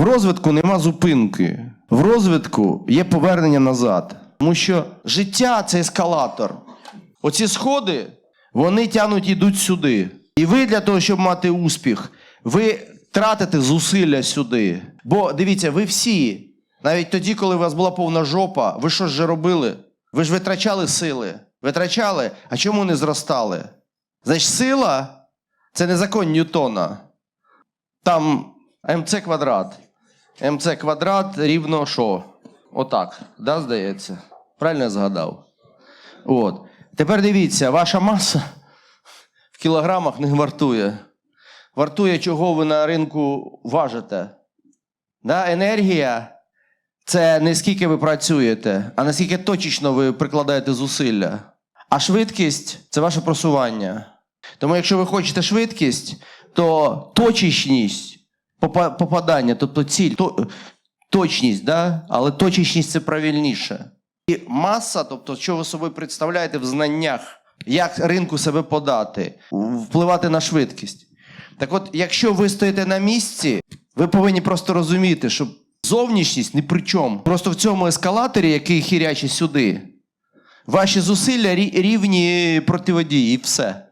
В розвитку нема зупинки. В розвитку є повернення назад. Тому що життя це ескалатор. Оці сходи, вони тянуть ідуть сюди. І ви для того, щоб мати успіх, ви тратите зусилля сюди. Бо дивіться, ви всі, навіть тоді, коли у вас була повна жопа, ви що ж робили? Ви ж витрачали сили. Витрачали, а чому не зростали? Значить, сила це не закон Ньютона. Там МЦ квадрат. МЦ квадрат рівно що? Отак. Да, здається? Правильно я згадав? От. Тепер дивіться, ваша маса в кілограмах не вартує. Вартує, чого ви на ринку важите. Да? Енергія це не скільки ви працюєте, а наскільки точечно ви прикладаєте зусилля. А швидкість це ваше просування. Тому якщо ви хочете швидкість, то точечність попадання, тобто ціль, то, точність, да? але точечність це правильніше. І маса, тобто, що ви собою представляєте в знаннях, як ринку себе подати, впливати на швидкість. Так от, якщо ви стоїте на місці, ви повинні просто розуміти, що зовнішність ні при чому. Просто в цьому ескалаторі, який хірячить сюди, ваші зусилля рівні противодії, і все.